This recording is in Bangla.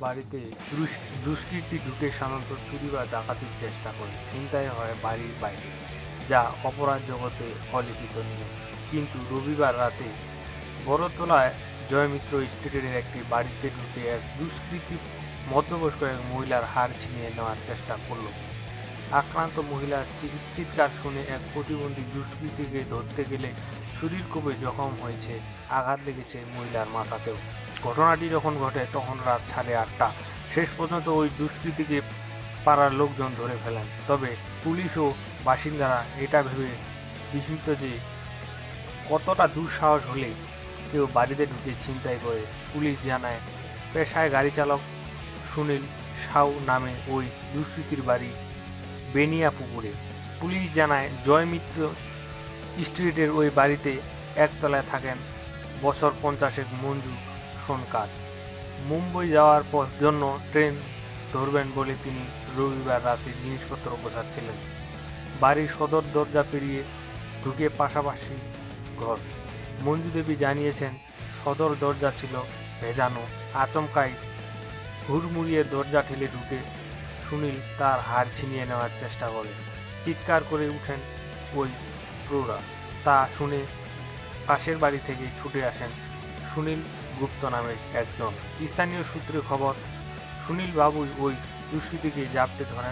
বাড়িতে দুষ- দুষ্কৃতী ঢুকে সাধারণত চুরি বা ডাকাতির চেষ্টা করে। ছিনতাই হয় বাড়ির বাইরে, যা অপরাধ জগতে অলিখিত নিয়ম। কিন্তু রবিবার রাতে বড়তলায় জয়মিত্র স্টেটের একটি বাড়িতে ঢুকে এক দুষ্কৃতী মধ্যবয়স্ক এক মহিলার হার ছিনিয়ে নেওয়ার চেষ্টা করল। আক্রান্ত মহিলার চিৎকার শুনে এক প্রতিবন্ধী দুষ্কৃতীকে ধরতে গেলে ছুরির কোপে জখম হয়েছে, আঘাত লেগেছে মহিলার মাথাতেও। ঘটনাটি যখন ঘটে তখন রাত সাড়ে আটটা। শেষ পর্যন্ত ওই দুষ্কৃতীকে পাড়ার লোকজন ধরে ফেলেন। তবে পুলিশ ও বাসিন্দারা এটা ভেবে বিস্মিত যে কতটা দুঃসাহস হলে কেউ বাড়িতে ঢুকে ছিনতাই করে। পুলিশ জানায়, পেশায় গাড়ি চালক সুনীল সাউ নামে ওই দুষ্কৃতীর বাড়ি বেনিয়া পুকুরে। পুলিশ জানায়, জয়মিত্র স্ট্রিটের ওই বাড়িতে একতলায় থাকেন বছর পঞ্চাশেক মঞ্জু সোনকার মুম্বই যাওয়ার পর জন্য ট্রেন ধরবেন বলে তিনি রবিবার রাতে জিনিসপত্র গোছাচ্ছিলেন। বাড়ির সদর দরজা পেরিয়ে ঢুকে পাশাপাশি ঘর। মঞ্জু দেবী জানিয়েছেন, সদর দরজা ছিল ভেজানো, আচমকাই হুড়মুড়িয়ে দরজা ঠেলে ঢুকে সুনীল তার হাড় ছিনিয়ে নেওয়ার চেষ্টা করে। চিৎকার করে উঠেন ওই প্রৌঢ়া। তা শুনে পাশের বাড়ি থেকে ছুটে আসেন সুনীল গুপ্ত নামের একজন। স্থানীয় সূত্রে খবর সুনীল বাবুই ওই দুষ্কৃতীকে জাপটে ধরেন।